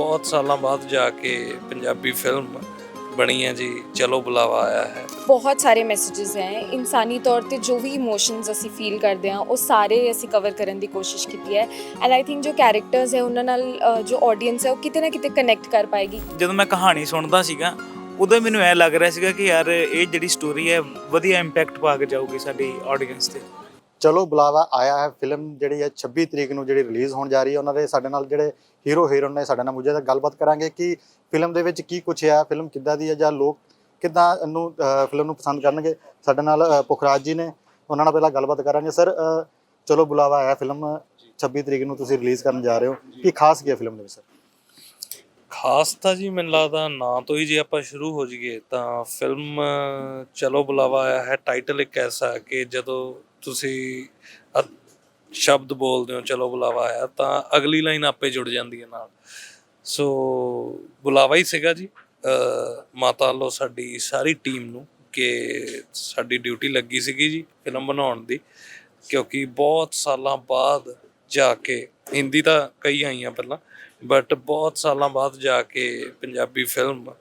ਬਹੁਤ ਸਾਲਾਂ ਬਾਅਦ ਜਾ ਕੇ ਪੰਜਾਬੀ ਫਿਲਮ ਬਣੀ ਹੈ ਜੀ ਚਲੋ ਬੁਲਾਵਾ ਆਇਆ ਹੈ। ਬਹੁਤ ਸਾਰੇ ਮੈਸੇजेस ਹੈ। ਇਨਸਾਨੀ ਤੌਰ ਤੇ ਜੋ ਵੀ ਇਮੋਸ਼ਨਸ ਅਸੀਂ ਫੀਲ ਕਰਦੇ ਹਾਂ ਉਹ ਸਾਰੇ ਅਸੀਂ ਕਵਰ ਕਰਨ ਦੀ ਕੋਸ਼ਿਸ਼ ਕੀਤੀ ਹੈ। ਐਂਡ ਆਈ ਥਿੰਕ ਜੋ ਕੈਰੈਕਟਰਸ ਹੈ ਉਹਨਾਂ ਨਾਲ ਜੋ ਆਡੀਅנס ਹੈ ਉਹ ਕਿਤੇ ਨਾ ਕਿਤੇ ਕਨੈਕਟ ਕਰ ਪਾਏਗੀ। ਜਦੋਂ ਮੈਂ ਕਹਾਣੀ ਸੁਣਦਾ ਸੀਗਾ ਉਦੋਂ ਮੈਨੂੰ ਐ ਲੱਗ ਰਿਹਾ ਸੀਗਾ ਕਿ ਯਾਰ ਇਹ ਜਿਹੜੀ ਸਟੋਰੀ ਹੈ ਵਧੀਆ ਇੰਪੈਕਟ ਪਾ ਕੇ ਜਾਊਗੀ ਸਾਡੀ ਆਡੀਅנס ਤੇ। ਚਲੋ ਬੁਲਾਵਾ ਆਇਆ ਹੈ ਫਿਲਮ ਜਿਹੜੀ ਹੈ 26 ਤਰੀਕ ਨੂੰ ਜਿਹੜੀ ਰਿਲੀਜ਼ ਹੋਣ ਜਾ ਰਹੀ ਹੈ, ਉਹਨਾਂ ਦੇ ਸਾਡੇ ਨਾਲ ਜਿਹੜੇ ਹੀਰੋ ਹੀਰੋਇਨ ਨੇ ਸਾਡੇ ਨਾਲ ਮੁਝੇ ਤਾਂ ਗੱਲਬਾਤ ਕਰਾਂਗੇ ਕਿ ਫਿਲਮ ਦੇ ਵਿੱਚ ਕੀ ਕੁਛ ਹੈ, ਫਿਲਮ ਕਿੱਦਾਂ ਦੀ ਹੈ ਜਾਂ ਲੋਕ ਕਿੱਦਾਂ ਇਹਨੂੰ ਫਿਲਮ ਨੂੰ ਪਸੰਦ ਕਰਨਗੇ। ਸਾਡੇ ਨਾਲ ਪੁਖਰਾਜ ਜੀ ਨੇ, ਉਹਨਾਂ ਨਾਲ ਪਹਿਲਾਂ ਗੱਲਬਾਤ ਕਰਾਂਗੇ। ਸਰ ਚਲੋ ਬੁਲਾਵਾ ਆਇਆ ਫਿਲਮ 26 ਤਰੀਕ ਨੂੰ ਤੁਸੀਂ ਰਿਲੀਜ਼ ਕਰਨ ਜਾ ਰਹੇ ਹੋ। ਕੀ ਖਾਸ ਕੀ ਹੈ ਫਿਲਮ ਦੇ ਵਿੱਚ ਸਰ ਖਾਸ ਤਾਂ ਜੀ ਮੈਨੂੰ ਲੱਗਦਾ ਨਾਂ ਤੋਂ ਹੀ ਜੇ ਆਪਾਂ ਸ਼ੁਰੂ ਹੋ ਜਾਈਏ ਤਾਂ ਫਿਲਮ, ਚਲੋ ਬੁਲਾਵਾ ਆਇਆ ਹੈ ਟਾਈਟਲ ਇੱਕ ਐਸਾ ਕਿ ਜਦੋਂ ਤੁਸੀਂ ਅ- ਸ਼ਬਦ ਬੋਲਦੇ ਹੋ ਚਲੋ ਬੁਲਾਵਾ ਆਇਆ ਤਾਂ ਅਗਲੀ ਲਾਈਨ ਆਪੇ ਜੁੜ ਜਾਂਦੀ ਹੈ ਨਾਲ। ਸੋ ਬੁਲਾਵਾ ਹੀ ਸੀਗਾ ਜੀ। ਅ, ਮਾਤਾ ਵੱਲੋਂ ਸਾਡੀ ਸਾਰੀ ਟੀਮ ਨੂੰ ਕਿ ਸਾਡੀ ਡਿਊਟੀ ਲੱਗੀ ਸੀਗੀ ਜੀ ਫਿਲਮ ਬਣਾਉਣ ਦੀ ਕਿਉਂਕਿ ਬਹੁਤ ਸਾਲਾਂ ਬਾਅਦ ਜਾ ਕੇ ਹਿੰਦੀ ਤਾਂ ਕਈ ਆਈਆਂ ਪਹਿਲਾਂ ਬਟ ਬਹੁਤ ਸਾਲਾਂ ਬਾਅਦ ਜਾ ਕੇ ਪੰਜਾਬੀ ਫਿਲਮ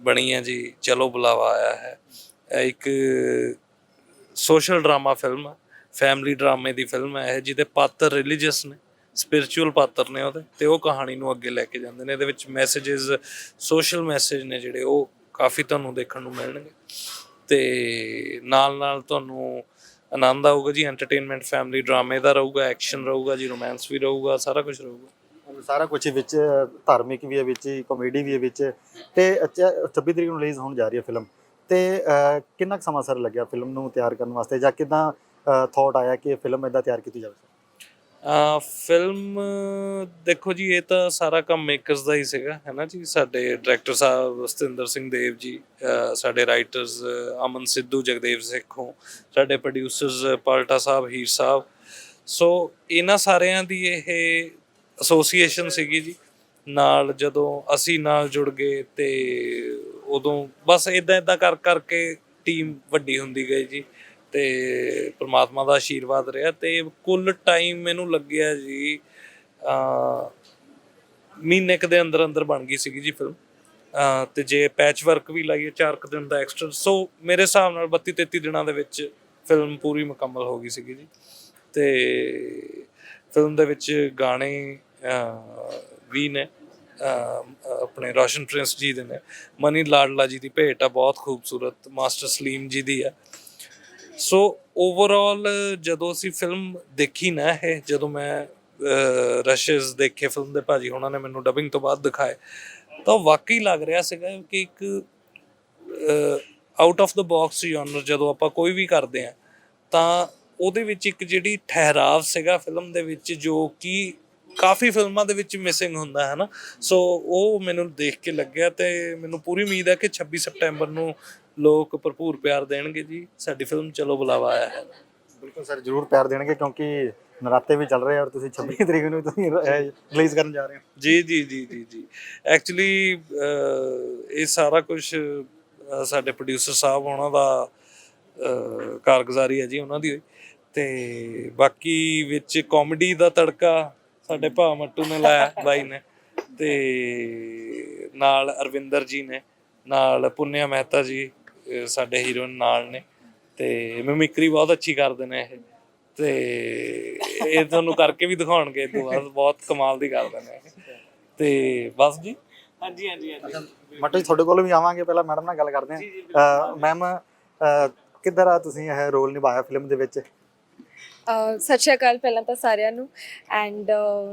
ਬਣੀ ਹੈ ਜੀ ਚਲੋ ਬੁਲਾਵਾ ਆਇਆ ਹੈ। ਇਹ ਇੱਕ ਸੋਸ਼ਲ ਡਰਾਮਾ ਫਿਲਮ ਹੈ ਫੈਮਿਲੀ ਡਰਾਮੇ ਦੀ ਫਿਲਮ ਹੈ ਇਹ ਜਿਹਦੇ ਪਾਤਰ ਰਿਲੀਜੀਅਸ ਨੇ ਸਪਿਰਚੁਅਲ ਪਾਤਰ ਨੇ ਉਹਦੇ ਤੇ ਉਹ ਕਹਾਣੀ ਨੂੰ ਅੱਗੇ ਲੈ ਕੇ ਜਾਂਦੇ ਨੇ ਇਹਦੇ ਵਿੱਚ ਮੈਸੇजेस ਸੋਸ਼ਲ ਮੈਸੇਜ ਨੇ ਜਿਹੜੇ ਉਹ ਕਾਫੀ ਤੁਹਾਨੂੰ ਦੇਖਣ ਨੂੰ ਮਿਲਣਗੇ। ਤੇ ਨਾਲ ਨਾਲ ਤੁਹਾਨੂੰ ਆਨੰਦ ਆਊਗਾ ਜੀ ਐਂਟਰਟੇਨਮੈਂਟ ਫੈਮਿਲੀ ਡਰਾਮੇ ਦਾ ਰਹੂਗਾ ਐਕਸ਼ਨ ਰਹੂਗਾ ਜੀ ਰੋਮਾਂਸ ਵੀ ਰਹੂਗਾ ਸਾਰਾ ਕੁਝ ਰਹੂਗਾ। ਸਾਰਾ ਕੁਝ ਵਿੱਚ ਧਾਰਮਿਕ ਵੀ ਹੈ ਵਿੱਚ ਕਾਮੇਡੀ ਵੀ ਹੈ ਵਿੱਚ ਤੇ ਅੱਛਾ, 26 ਤਰੀਕ ਨੂੰ ਰਿਲੀਜ਼ ਹੋਣ ਜਾ ਰਹੀ ਹੈ ਫਿਲਮ ਤੇ ਕਿੰਨਾ ਕੁ ਸਮਾਂ ਸਰ ਲੱਗਿਆ ਫਿਲਮ ਨੂੰ ਤਿਆਰ ਕਰਨ ਵਾਸਤੇ ਜਾਂ ਕਿਦਾਂ ਥਾਟ ਆਇਆ ਕਿ ਇਹ ਫਿਲਮ ਇਦਾਂ ਤਿਆਰ ਕੀਤੀ ਜਾਵੇ? ਫਿਲਮ ਦੇਖੋ ਜੀ, ਇਹ ਤਾਂ ਸਾਰਾ ਕੰਮ ਮੇਕਰਸ ਦਾ ਹੀ ਸੀਗਾ, ਹੈ ਨਾ ਜੀ? ਸਾਡੇ ਡਾਇਰੈਕਟਰ ਸਾਹਿਬ ਸਤਿੰਦਰ ਸਿੰਘ ਦੇਵ ਜੀ ਸਾਡੇ ਰਾਈਟਰਸ ਅਮਨ ਸਿੱਧੂ, ਜਗਦੇਵ ਸੇਖੋਂ, ਸਾਡੇ ਪ੍ਰੋਡਿਊਸਰਸ ਪਾਲਟਾ ਸਾਹਿਬ, ਹੀਰ ਸਾਹਿਬ। ਸੋ ਇਹਨਾਂ ਸਾਰਿਆਂ ਦੀ ਇਹ ਐਸੋਸੀਏਸ਼ਨ ਸੀਗੀ ਜੀ। ਨਾਲ ਜਦੋਂ ਅਸੀਂ ਨਾਲ ਜੁੜ ਗਏ ਤੇ ਉਦੋਂ ਬਸ ਇਦਾਂ ਇਦਾਂ ਕਰ ਕਰਕੇ ਟੀਮ ਵੱਡੀ ਹੁੰਦੀ ਗਈ ਜੀ। ਤੇ ਪ੍ਰਮਾਤਮਾ ਦਾ ਆਸ਼ੀਰਵਾਦ ਰਿਹਾ ਤੇ ਕੁੱਲ ਟਾਈਮ ਮੈਨੂੰ ਲੱਗਿਆ ਜੀ ਆ ਮਹੀਨੇ ਕੁ ਦੇ ਅੰਦਰ ਅੰਦਰ ਬਣ ਗਈ ਸੀਗੀ ਜੀ ਫਿਲਮ ਅਹ, ਤੇ ਜੇ ਪੈਚ ਵਰਕ ਵੀ ਲਾਈਏ, ਚਾਰ ਕੁ ਦਿਨ ਦਾ ਐਕਸਟਰਾ ਸੋ ਮੇਰੇ ਹਿਸਾਬ ਨਾਲ 32 33 ਦਿਨਾਂ ਦੇ ਵਿੱਚ ਫਿਲਮ ਪੂਰੀ ਮੁਕੰਮਲ ਹੋ ਗਈ ਸੀਗੀ ਜੀ। ਤੇ ਫਿਲਮ ਦੇ ਵਿੱਚ ਗਾਣੇ ਵੀ ਨੇ ਆਪਣੇ ਰੋਸ਼ਨ ਪ੍ਰਿੰਸ ਜੀ ਦੇ ਨੇ। ਮਨੀ ਲਾਡਲਾ ਜੀ ਦੀ ਭੇਟ ਆ, ਬਹੁਤ ਖੂਬਸੂਰਤ। ਮਾਸਟਰ ਸਲੀਮ ਜੀ ਦੀ ਆ। ਸੋ ਓਵਰਆਲ ਜਦੋਂ ਅਸੀਂ ਫਿਲਮ ਦੇਖੀ ਨਾ ਇਹ, ਜਦੋਂ ਮੈਂ ਰਸ਼ਸ ਦੇਖੇ ਫਿਲਮ ਦੇ ਭਾਜੀ, ਉਹਨਾਂ ਨੇ ਮੈਨੂੰ ਡਬਿੰਗ ਤੋਂ ਬਾਅਦ ਦਿਖਾਏ, ਤਾਂ ਵਾਕਈ ਲੱਗ ਰਿਹਾ ਸੀਗਾ ਕਿ ਇੱਕ out of the box genre ਜਦੋਂ ਆਪਾਂ ਕੋਈ ਵੀ ਕਰਦੇ ਆ ਤਾਂ ਉਹਦੇ ਵਿੱਚ ਇੱਕ ਜਿਹੜੀ ਠਹਿਰਾਵ ਸੀਗਾ ਫਿਲਮ ਦੇ ਵਿੱਚ, ਜੋ ਕਿ ਕਾਫੀ ਫਿਲਮਾਂ ਦੇ ਵਿੱਚ ਮਿਸਿੰਗ ਹੁੰਦਾ ਹੈ ਨਾ ਸੋ ਉਹ ਮੈਨੂੰ ਦੇਖ ਕੇ ਲੱਗਿਆ ਤੇ ਮੈਨੂੰ ਪੂਰੀ ਉਮੀਦ ਹੈ ਕਿ 26 ਸਪਟੈਂਬਰ ਨੂੰ ਲੋਕ ਭਰਪੂਰ ਪਿਆਰ ਦੇਣਗੇ ਜੀ। ਸਾਡੀ ਫਿਲਮ ਚਲੋ ਬੁਲਾਵਾ ਆਇਆ ਹੈ। ਬਿਲਕੁਲ ਸਰ ਜਰੂਰ ਪਿਆਰ ਦੇਣਗੇ ਕਿਉਂਕਿ ਨਰਾਤੇ ਵੀ ਚੱਲ ਰਹੇ ਔਰ ਤੁਸੀਂ 26 ਤਰੀਕ ਨੂੰ ਤੁਸੀਂ ਰਿਲੀਜ਼ ਕਰਨ ਜਾ ਰਹੇ ਹੋ। ਜੀ ਜੀ ਜੀ ਜੀ ਜੀ। ਐਕਚੁਅਲੀ ਇਹ ਸਾਰਾ ਕੁਝ ਸਾਡੇ ਪ੍ਰੋਡਿਊਸਰ ਸਾਹਿਬ ਉਹਨਾਂ ਦਾ ਕਾਰਗੁਜ਼ਾਰੀ ਹੈ ਜੀ ਉਹਨਾਂ ਦੀ ਹੋਈ। ਤੇ ਬਾਕੀ ਵਿੱਚ ਕਾਮੇਡੀ ਦਾ ਤੜਕਾ ਸਾਡੇ ਭਾ ਮੱਟੂ ਨੇ ਲਾਇਆ ਬਾਈ ਨੇ। ਤੇ ਨਾਲ ਅਰਵਿੰਦਰ ਜੀ ਨੇ ਨਾਲ ਪੁੰਨਿਆ ਮਹਿਤਾ ਜੀ ਅਹ, ਸਾਡੇ ਹੀਰੋਇਨ ਨਾਲ ਨੇ ਤੇ ਮਿਮਿਕਰੀ ਬਹੁਤ ਅੱਛੀ ਕਰਦੇ ਨੇ ਇਹ। ਤੇ ਇਹ ਤੁਹਾਨੂੰ ਕਰਕੇ ਵੀ ਦਿਖਾਉਣਗੇ ਇਹ ਤੋਂ ਬਾਅਦ ਬਹੁਤ ਕਮਾਲ ਦੀ ਕਰਦੇ ਨੇ ਇਹ। ਤੇ ਬਸ ਜੀ। ਹਾਂਜੀ ਹਾਂਜੀ ਹਾਂਜੀ। ਮਟੂ ਜੀ ਤੁਹਾਡੇ ਕੋਲ ਵੀ ਆਵਾਂਗੇ ਪਹਿਲਾਂ ਮੈਡਮ ਨਾਲ ਗੱਲ ਕਰਦੇ ਹਾਂ। ਮੈਮ ਕਿੱਧਰ ਆ ਤੁਸੀਂ ਇਹ ਰੋਲ ਨਿਭਾਇਆ ਫਿਲਮ ਦੇ ਵਿੱਚ? ਸਤਿ ਸ਼੍ਰੀ ਅਕਾਲ ਪਹਿਲਾਂ ਤਾਂ ਸਾਰਿਆਂ ਨੂੰ। ਐਂਡ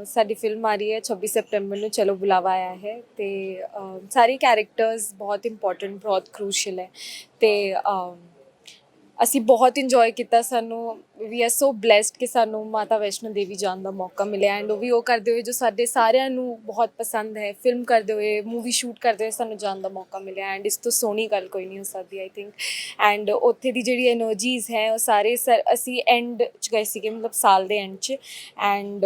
ਸਾਡੀ ਫਿਲਮ ਆ ਰਹੀ ਹੈ 26 ਸਪਟੈਂਬਰ ਨੂੰ, ਚਲੋ ਬੁਲਾਵਾ ਆਇਆ ਹੈ। ਤੇ ਸਾਰੇ ਕੈਰੈਕਟਰਸ ਬਹੁਤ ਇੰਪੋਰਟੈਂਟ ਬਹੁਤ ਕ੍ਰੂਸ਼ੀਅਲ ਹੈ। ਤੇ ਅਸੀਂ ਬਹੁਤ ਇੰਜੋਏ ਕੀਤਾ ਸਾਨੂੰ ਵੀ ਆ ਸੋ ਬlesed ਕਿ ਸਾਨੂੰ ਮਾਤਾ ਵੈਸ਼ਨੋ ਦੇਵੀ ਜਾਣ ਦਾ ਮੌਕਾ ਮਿਲਿਆ ਐਂਡ ਉਹ ਵੀ ਉਹ ਕਰਦੇ ਹੋਏ ਜੋ ਸਾਡੇ ਸਾਰਿਆਂ ਨੂੰ ਬਹੁਤ ਪਸੰਦ ਹੈ ਫਿਲਮ ਕਰਦੇ ਹੋਏ ਮੂਵੀ ਸ਼ੂਟ ਕਰਦੇ ਹੋਏ ਸਾਨੂੰ ਜਾਣ ਦਾ ਮੌਕਾ ਮਿਲਿਆ ਐਂਡ ਇਸ ਤੋਂ ਸੋਹਣੀ ਗੱਲ ਕੋਈ ਨਹੀਂ ਹੋ ਸਕਦੀ ਆਈ ਥਿੰਕ ਐਂਡ ਉੱਥੇ ਦੀ ਜਿਹੜੀ એનર્ਜੀਜ਼ ਹੈ ਉਹ ਸਾਰੇ ਸਰ, ਅਸੀਂ ਐਂਡ ਚ ਗਏ ਸੀਗੇ, ਮਤਲਬ ਸਾਲ ਦੇ ਐਂਡ ਚ ਐਂਡ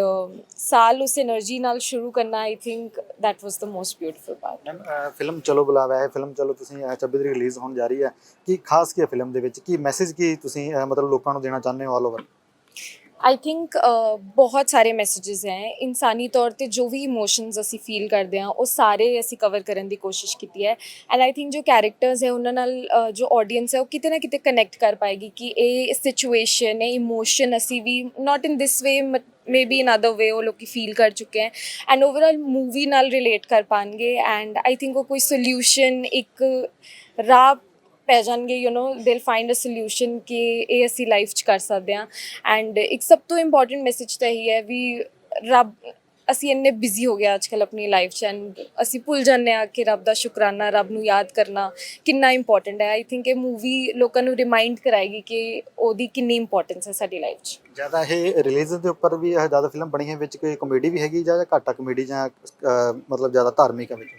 ਸਾਲ ਉਸ એનર્ਜੀ ਨਾਲ ਸ਼ੁਰੂ ਕਰਨਾ I think that was the most beautiful part film ਚਲੋ ਬੁਲਾਵਾ ਹੈ ਫਿਲਮ ਚਲੋ ਤੁਸੀਂ 26 ਤਰੀਕ ਰਿਲੀਜ਼ ਹੋਣ ਜਾ ਰਹੀ ਹੈ। ਕੀ ਖਾਸ ਕੀ ਫਿਲਮ ਦੇ ਵਿੱਚ? ਕੀ ਮੈਸੇਜ ਮੈਸੇਜ ਕੀ ਤੁਸੀਂ ਮਤਲਬ ਲੋਕਾਂ ਨੂੰ ਦੇਣਾ ਚਾਹੁੰਦੇ ਹੋ ਆਲ ਓਵਰ आई थिंक बहुत सारे मैसेजेस हैं इंसानी तौर ਤੇ ਜੋ ਵੀ ਇਮੋਸ਼ਨਸ ਅਸੀਂ ਫੀਲ ਕਰਦੇ ਹਾਂ, ਉਹ ਸਾਰੇ ਅਸੀਂ ਕਵਰ ਕਰਨ ਦੀ ਕੋਸ਼ਿਸ਼ ਕੀਤੀ ਹੈ। ਐਂਡ ਆਈ ਥਿੰਕ ਜੋ ਕੈਰੈਕਟਰਸ ਹੈ, ਉਹਨਾਂ ਨਾਲ ਜੋ ਆਡੀਅנס ਹੈ, ਉਹ ਕਿਤੇ ਨਾ ਕਿਤੇ ਕਨੈਕਟ ਕਰ ਪਾਏਗੀ ਕਿ ਇਹ ਸਿਚੁਏਸ਼ਨ ਹੈ ਇਮੋਸ਼ਨ ਅਸੀਂ ਵੀ not in this way maybe in other way ਉਹ ਲੋਕੀ ਫੀਲ ਕਰ ਚੁੱਕੇ ਹੈ। ਐਂਡ ਓਵਰਆਲ ਮੂਵੀ ਨਾਲ ਰਿਲੇਟ ਕਰ ਪਾਣਗੇ। ਐਂਡ ਆਈ ਥਿੰਕ ਉਹ ਕੋਈ ਸੋਲੂਸ਼ਨ ਇੱਕ ਰਾਹ ਪੈ ਜਾਣਗੇ ਯੂ نو ਦੇ ਫਾਈਂਡ ਅ ਸੋਲੂਸ਼ਨ ਕਿ ਇਹ ਅਸੀਂ ਲਾਈਫ 'ਚ ਕਰ ਸਕਦੇ ਹਾਂ। ਐਂਡ ਇੱਕ ਸਭ ਤੋਂ ਇੰਪੋਰਟੈਂਟ ਮੈਸੇਜ ਤਾਂ ਇਹੀ ਹੈ ਵੀ ਰੱਬ, ਅਸੀਂ ਇੰਨੇ ਬਿਜ਼ੀ ਹੋ ਗਏ ਅੱਜਕੱਲ ਆਪਣੀ ਲਾਈਫ 'ਚ ਐਂਡ ਅਸੀਂ ਭੁੱਲ ਜਾਂਦੇ ਆ ਕਿ ਰੱਬ ਦਾ ਸ਼ੁਕਰਾਨਾ, ਰੱਬ ਨੂੰ ਯਾਦ ਕਰਨਾ ਕਿੰਨਾ ਇੰਪੋਰਟੈਂਟ ਹੈ। ਆਈ ਥਿੰਕ ਇਹ ਮੂਵੀ ਲੋਕਾਂ ਨੂੰ ਰਿਮਾਈਂਡ ਕਰਾਏਗੀ ਕਿ ਉਹਦੀ ਕਿੰਨੀ ਇੰਪੋਰਟੈਂਸ ਹੈ ਸਾਡੀ ਲਾਈਫ 'ਚ। ਜ਼ਿਆਦਾ ਇਹ ਰਿਲੀਜ਼ਨ ਦੇ ਉੱਪਰ ਵੀ ਇਹ ਜ਼ਿਆਦਾ ਫਿਲਮ ਬਣੀ ਹੈ ਵਿੱਚ ਕੋਈ ਕਮੇਡੀ ਵੀ ਹੈਗੀ ਜਾਂ ਘਾਟਾ ਕਮੇਡੀ ਜਾਂ ਮਤਲਬ ਜ਼ਿਆਦਾ ਧਾਰਮਿਕ ਹੈ ਵਿੱਚ?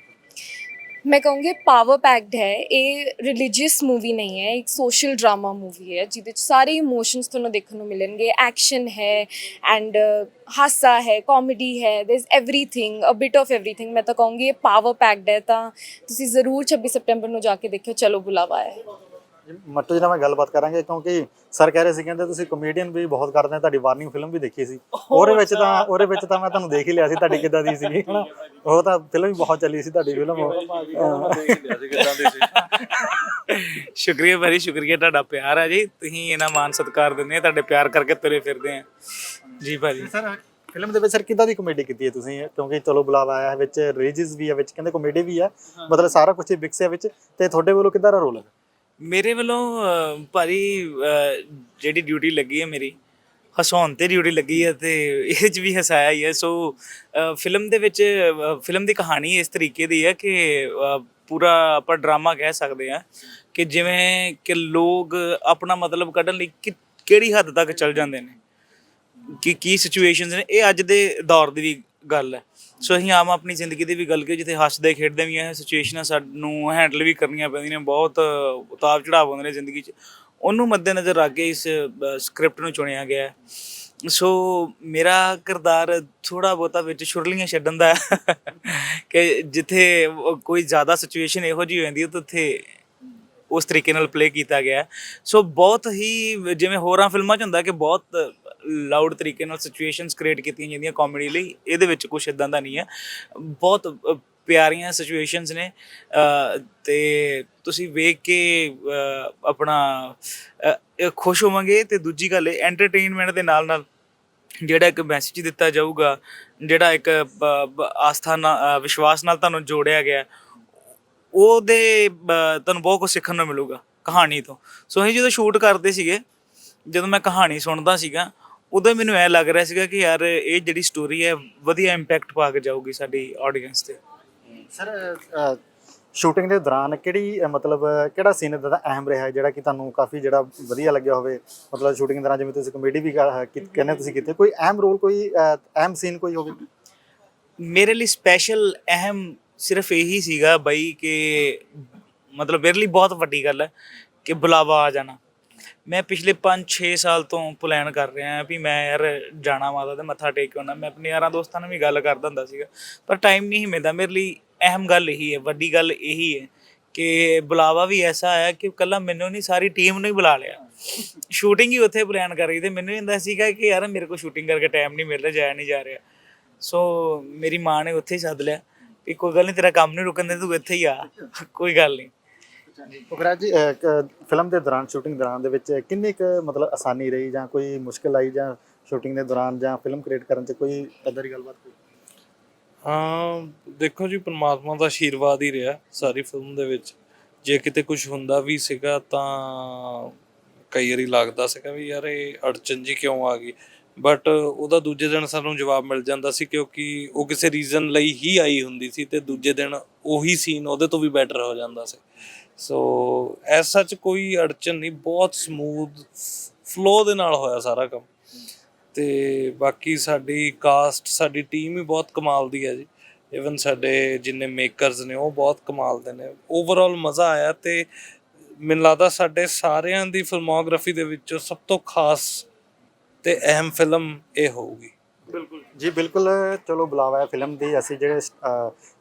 ਮੈਂ ਕਹੂੰਗੀ ਪਾਵਰ ਪੈਕਡ ਹੈ ਇਹ ਰਿਲੀਜੀਅਸ ਮੂਵੀ ਨਹੀਂ ਹੈ ਇੱਕ ਸੋਸ਼ਲ ਡਰਾਮਾ ਮੂਵੀ ਹੈ ਜਿਹਦੇ ਚ ਸਾਰੇ ਇਮੋਸ਼ਨਸ ਤੁਹਾਨੂੰ ਦੇਖਣ ਨੂੰ ਮਿਲਣਗੇ ਐਕਸ਼ਨ ਹੈ ਐਂਡ ਹਾਸਾ ਹੈ ਕਾਮੇਡੀ ਹੈ there is everything a bit of everything ਮੈਂ ਤਾਂ ਕਹੂੰਗੀ ਇਹ ਪਾਵਰ ਪੈਕਡ ਹੈ ਤਾਂ ਤੁਸੀਂ ਜ਼ਰੂਰ 26 ਸਤੰਬਰ ਨੂੰ ਜਾ ਕੇ ਦੇਖਿਓ ਚਲੋ ਬੁਲਾਵਾ ਹੈ ਮੱਟੂ ਜੀ ਨਾਲ ਮੈਂ ਗੱਲਬਾਤ ਕਰਾਂਗੇ ਕਿਉਂਕਿ ਸਰ ਕਹਿ ਰਹੇ ਸੀ ਕਹਿੰਦੇ ਤੁਸੀਂ ਕਮੇਡੀਅਨ ਵੀ ਬਹੁਤ ਕਰਦੇ ਹੋ ਤੁਹਾਡੀ ਵਾਰਨਿੰਗ ਫਿਲਮ ਵੀ ਦੇਖੀ ਸੀ। ਉਹਦੇ ਵਿੱਚ ਤਾਂ ਉਹਦੇ ਵਿੱਚ ਤਾਂ ਮੈਂ ਤੁਹਾਨੂੰ ਦੇਖ ਹੀ ਲਿਆ ਸੀ ਤੁਹਾਡੀ ਕਿੱਦਾਂ ਦੀ ਸੀਗੀ ਹਨਾ? ਉਹ ਤਾਂ ਫਿਲਮ ਵੀ ਬਹੁਤ ਚੱਲੀ ਸੀ ਤੁਹਾਡੀ ਫਿਲਮ ਸ਼ੁਕਰੀਆ ਭਾਜੀ ਸ਼ੁਕਰੀਆ ਤੁਹਾਡਾ ਪਿਆਰ ਹੈ ਜੀ। ਤੁਸੀਂ ਇਹਨਾਂ ਮਾਨ ਸਤਿਕਾਰ ਦਿੰਦੇ ਆ ਤੁਹਾਡੇ ਪਿਆਰ ਕਰਕੇ ਤੁਰੇ ਫਿਰਦੇ ਆ। ਜੀ ਭਾਜੀ। ਸਰ ਫਿਲਮ ਦੇ ਵਿੱਚ ਸਰ ਕਿੱਦਾਂ ਦੀ ਕਮੇਡੀ ਕੀਤੀ ਹੈ ਤੁਸੀਂ? ਕਿਉਂਕਿ ਚਲੋ ਬੁਲਾਵਾ ਆਇਆ ਹੈ ਵਿੱਚ ਰਿਲੀਜੀਅਸ ਵੀ ਹੈ ਵਿੱਚ ਕਹਿੰਦੇ ਕਮੇਡੀ ਵੀ ਹੈ। ਮਤਲਬ ਸਾਰਾ ਕੁਝ ਹੀ ਮਿਕਸ ਹੈ ਵਿੱਚ ਤੇ ਤੁਹਾਡੇ ਵੱਲੋਂ ਕਿੱਦਾਂ ਦਾ ਰੋਲ ਹੈ? ਮੇਰੇ ਵੱਲੋਂ ਅਹ, ਭਾਜੀ ਅਹ, ਜਿਹੜੀ ਡਿਊਟੀ ਲੱਗੀ ਹੈ ਮੇਰੀ ਹਸਾਉਣ ਤੇ ਡਿਊਟੀ ਲੱਗੀ ਹੈ ਤੇ ਇਹ ਚ ਵੀ ਹਸਾਇਆ ਹੀ ਹੈ। ਸੋ ਫਿਲਮ ਦੇ ਵਿੱਚ ਫਿਲਮ ਦੀ ਕਹਾਣੀ ਇਸ ਤਰੀਕੇ ਦੀ ਹੈ ਕਿ ਅਹ, ਪੂਰਾ ਆਪਾਂ ਡਰਾਮਾ ਕਹਿ ਸਕਦੇ ਹਾਂ ਕਿ ਜਿਵੇਂ ਕਿ ਲੋਕ ਆਪਣਾ ਮਤਲਬ ਕੱਢਣ ਲਈ ਕਿ- ਕਿਹੜੀ ਹੱਦ ਤੱਕ ਚੱਲ ਜਾਂਦੇ ਨੇ ਕਿ ਕੀ ਸਿਚੁਏਸ਼ਨਸ ਨੇ। ਇਹ ਅੱਜ ਦੇ ਦੌਰ ਦੀ ਵੀ ਗੱਲ ਹੈ। ਸੋ ਅਸੀਂ ਆਮ ਆਪਣੀ ਜ਼ਿੰਦਗੀ ਦੀ ਵੀ ਗੱਲ ਕਰੀਏ, ਜਿੱਥੇ ਹੱਸਦੇ, ਖੇਡਦੇ ਵੀ ਇਹ ਸਿਚੁਏਸ਼ਨਾਂ ਸਾਨੂੰ ਹੈਂਡਲ ਵੀ ਕਰਨੀਆਂ ਪੈਂਦੀਆਂ ਨੇ, ਬਹੁਤ ਉਤਾਰ ਚੜਾਵ ਹੁੰਦੇ ਨੇ ਜ਼ਿੰਦਗੀ 'ਚ। ਉਹਨੂੰ ਮੱਦੇਨਜ਼ਰ ਰੱਖ ਕੇ ਇਸ ਸਕ੍ਰਿਪਟ ਨੂੰ ਚੁਣਿਆ ਗਿਆ ਸੋ ਮੇਰਾ ਕਿਰਦਾਰ ਥੋੜਾ ਬਹੁਤਾ ਵਿੱਚ ਛੁਰਲੀਆਂ ਛੱਡਣ ਦਾ ਕਿ ਜਿੱਥੇ ਕੋਈ ਜ਼ਿਆਦਾ ਸਿਚੁਏਸ਼ਨ ਇਹੋ ਜਿਹੀ ਹੋ ਜਾਂਦੀ ਹੈ, ਤਾਂ ਉੱਥੇ ਉਸ ਤਰੀਕੇ ਨਾਲ ਪਲੇ ਕੀਤਾ ਗਿਆ ਸੋ ਬਹੁਤ ਹੀ ਜਿਵੇਂ ਹੋਰਾਂ ਫਿਲਮਾਂ 'ਚ ਹੁੰਦਾ ਕਿ ਬਹੁਤ ਲਾਊਡ ਤਰੀਕੇ ਨਾਲ ਸਿਚੁਏਸ਼ਨਸ ਕ੍ਰੀਏਟ ਕੀਤੀਆਂ ਜਾਂਦੀਆਂ ਕਾਮੇਡੀ ਲਈ ਇਹਦੇ ਵਿੱਚ ਕੁਝ ਇਦਾਂ ਦਾ ਨਹੀਂ ਹੈ। ਬਹੁਤ ਪਿਆਰੀਆਂ ਸਿਚੁਏਸ਼ਨਸ ਨੇ। ਅ, ਤੇ ਤੁਸੀਂ ਵੇਖ ਕੇ ਆਪਣਾ ਖੁਸ਼ ਹੋਵਾਂਗੇ। ਤੇ ਦੂਜੀ ਗੱਲ ਐਂਟਰਟੇਨਮੈਂਟ ਦੇ ਨਾਲ ਨਾਲ ਜਿਹੜਾ ਇੱਕ ਮੈਸੇਜ ਦਿੱਤਾ ਜਾਊਗਾ ਜਿਹੜਾ ਇੱਕ ਆਸਥਾ ਨਾਲ ਵਿਸ਼ਵਾਸ ਨਾਲ ਤੁਹਾਨੂੰ ਜੋੜਿਆ ਗਿਆ ਉਹਦੇ ਤੁਹਾਨੂੰ ਬਹੁਤ ਕੁਝ ਸਿੱਖਣ ਨੂੰ ਮਿਲੂਗਾ ਕਹਾਣੀ ਤੋਂ। ਸੋ ਅਸੀਂ ਜਦੋਂ ਸ਼ੂਟ ਕਰਦੇ ਸੀਗੇ ਜਦੋਂ ਮੈਂ ਕਹਾਣੀ ਸੁਣਦਾ ਸੀਗਾ ਉਦੋਂ ਮੈਨੂੰ ਐ ਲੱਗ ਰਿਹਾ ਸੀਗਾ ਕਿ ਯਾਰ ਇਹ ਜਿਹੜੀ ਸਟੋਰੀ ਹੈ ਵਧੀਆ ਇੰਪੈਕਟ ਪਾ ਕੇ ਜਾਊਗੀ ਸਾਡੀ ਆਡੀਅנס ਤੇ। ਸਰ ਸ਼ੂਟਿੰਗ ਦੇ ਦੌਰਾਨ ਕਿਹੜੀ ਅਹ, ਮਤਲਬ ਕਿਹੜਾ ਸੀਨ ਦਾ ਅਹਿਮ ਰਿਹਾ ਜਿਹੜਾ ਕਿ ਤੁਹਾਨੂੰ ਕਾਫੀ ਜਿਹੜਾ ਵਧੀਆ ਲੱਗਿਆ ਹੋਵੇ? ਮਤਲਬ ਸ਼ੂਟਿੰਗ ਦੌਰਾਨ ਜਿਵੇਂ ਤੁਸੀਂ ਕਮੇਡੀ ਵੀ ਕਰ- ਕੀ- ਕਹਿੰਦੇ ਤੁਸੀਂ ਕੀਤੇ ਕੋਈ ਅਹਿਮ ਰੋਲ ਕੋਈ ਅਹ, ਅਹਿਮ ਸੀਨ ਕੋਈ ਹੋਵੇ? ਮੇਰੇ ਲਈ ਸਪੈਸ਼ਲ ਅਹਿਮ ਸਿਰਫ ਇਹੀ ਸੀਗਾ ਬਈ ਕਿ ਮਤਲਬ ਮੇਰੇ ਲਈ ਬਹੁਤ ਵੱਡੀ ਗੱਲ ਹੈ ਕਿ ਬੁਲਾਵਾ ਆ ਜਾਣਾ। ਮੈਂ ਪਿਛਲੇ 5-6 ਸਾਲ ਤੋਂ ਪਲਾਨ ਕਰ ਰਿਹਾ ਹਾਂ ਵੀ ਮੈਂ ਯਾਰ ਜਾਣਾ ਮਾਤਾ ਤੇ ਮੱਥਾ ਟੇਕ ਕੇ ਆਉਣਾ। ਮੈਂ ਆਪਣੇ ਯਾਰਾਂ ਦੋਸਤਾਂ ਨਾਲ ਵੀ ਗੱਲ ਕਰਦਾ ਹੁੰਦਾ ਸੀਗਾ, ਪਰ ਟਾਈਮ ਨਹੀਂ ਮਿਲਦਾ। ਮੇਰੇ ਲਈ ਅਹਿਮ ਗੱਲ ਇਹੀ ਹੈ, ਵੱਡੀ ਗੱਲ ਇਹੀ ਹੈ ਕਿ ਬੁਲਾਵਾ ਵੀ ਐਸਾ ਆਇਆ ਕਿ ਕੱਲਾ ਮੈਨੂੰ ਨਹੀਂ, ਸਾਰੀ ਟੀਮ ਨੂੰ ਹੀ ਬੁਲਾ ਲਿਆ। ਸ਼ੂਟਿੰਗ ਹੀ ਉੱਥੇ ਪਲਾਨ ਕਰ ਰਹੀ ਤੇ ਮੈਨੂੰ ਹੁੰਦਾ ਸੀਗਾ ਕਿ ਯਾਰ ਮੇਰੇ ਕੋਲ ਸ਼ੂਟਿੰਗ ਕਰਕੇ ਟਾਈਮ ਨਹੀਂ ਮਿਲ ਰਿਹਾ ਜਾਇਆ ਨਹੀਂ ਜਾ ਰਿਹਾ। ਸੋ ਮੇਰੀ ਮਾਂ ਨੇ ਉੱਥੇ ਹੀ ਸੱਦ ਲਿਆ ਵੀ ਕੋਈ ਗੱਲ ਨਹੀਂ, ਤੇਰਾ ਕੰਮ ਨਹੀਂ ਰੁਕਣ ਦੇ, ਤੂੰ ਇੱਥੇ ਹੀ ਆ। ਕੋਈ ਗੱਲ ਨਹੀਂ। ਪੁਖਰਾਜ ਜੀ ਫਿਲਮ ਦੇ ਦੌਰਾਨ, ਸ਼ੂਟਿੰਗ ਦੌਰਾਨ ਦੇ ਵਿੱਚ ਕਿੰਨੀ ਕੁ, ਮਤਲਬ, ਆਸਾਨੀ ਰਹੀ ਜਾਂ ਕੋਈ ਮੁਸ਼ਕਲ ਆਈ ਜਾਂ ਸ਼ੂਟਿੰਗ ਦੇ ਦੌਰਾਨ ਜਾਂ ਫਿਲਮ ਕ੍ਰੀਏਟ ਕਰਨ 'ਚ ਕੋਈ ਏਦਾਂ ਦੀ ਗੱਲਬਾਤ ਕੋਈ ਹਾਂ, ਦੇਖੋ ਜੀ, ਪਰਮਾਤਮਾ ਦਾ ਆਸ਼ੀਰਵਾਦ ਹੀ ਰਿਹਾ ਸਾਰੀ ਫਿਲਮ ਦੇ ਵਿੱਚ। ਜੇ ਕਿਤੇ ਕੁਝ ਹੁੰਦਾ ਵੀ ਸੀਗਾ ਤਾਂ ਕਈ ਵਾਰੀ ਲੱਗਦਾ ਸੀਗਾ ਵੀ ਯਾਰ ਇਹ ਅੜਚਨ ਜੀ ਕਿਉਂ ਆ ਗਈ? ਬਟ ਉਹਦਾ ਦੂਜੇ ਦਿਨ ਸਾਨੂੰ ਜਵਾਬ ਮਿਲ ਜਾਂਦਾ ਸੀ ਕਿਉਂਕਿ ਉਹ ਕਿਸੇ ਰੀਜ਼ਨ ਲਈ ਹੀ ਆਈ ਹੁੰਦੀ ਸੀ ਤੇ ਦੂਜੇ ਦਿਨ ਉਹੀ ਸੀਨ ਉਹਦੇ ਤੋਂ ਵੀ ਬੈਟਰ ਹੋ ਜਾਂਦਾ ਸੀ। ਸੋ ਐਸ ਚ ਕੋਈ ਅੜਚਨ ਨਹੀਂ, ਬਹੁਤ ਸਮੂਥ ਫਲੋ ਦੇ ਨਾਲ ਹੋਇਆ ਸਾਰਾ ਕੰਮ। ਤੇ ਬਾਕੀ ਸਾਡੀ ਕਾਸਟ ਸਾਡੀ ਟੀਮ ਹੀ ਬਹੁਤ ਕਮਾਲ ਦੀ ਹੈ ਜੀ। ਇਵਨ ਸਾਡੇ ਜਿੰਨੇ ਮੇਕਰਸ ਨੇ, ਉਹ ਬਹੁਤ ਕਮਾਲ ਦੇ ਨੇ। ਓਵਰਆਲ ਮਜ਼ਾ ਆਇਆ ਤੇ ਮੈਨੂੰ ਲੱਗਦਾ ਸਾਡੇ ਸਾਰਿਆਂ ਦੀ ਫਿਲਮੋਗ੍ਰਾਫੀ ਦੇ ਵਿੱਚੋਂ ਸਭ ਤੋਂ ਖਾਸ ਤੇ ਅਹਿਮ ਫਿਲਮ ਇਹ ਹੋਊਗੀ। ਬਿਲਕੁਲ। ਜੀ, ਬਿਲਕੁਲ, ਚਲੋ ਬੁਲਾਵਾ ਹੈ ਫਿਲਮ ਦੀ। ਅਸੀਂ ਜਿਹੜੇ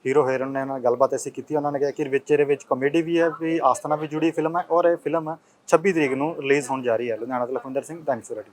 ਹੀਰੋ ਹੀਰੋਇਨ ਨੇ ਨਾਲ ਗੱਲਬਾਤ ਅਸੀਂ ਕੀਤੀ, ਉਹਨਾਂ ਨੇ ਕਿਹਾ ਕਿ ਵਿੱਚ ਇਹਦੇ ਵਿੱਚ ਕਾਮੇਡੀ ਵੀ ਹੈ, ਵੀ ਆਸਥਾ ਨਾਲ ਵੀ ਜੁੜੀ ਫਿਲਮ ਹੈ ਔਰ ਇਹ ਫਿਲਮ 26 ਤਰੀਕ ਨੂੰ ਰਿਲੀਜ਼ ਹੋਣ ਜਾ ਰਹੀ ਹੈ। ਲੁਧਿਆਣਾ ਤੋਂ ਲਖਵਿੰਦਰ ਸਿੰਘ ਥੈਂਕਸ ਫॉर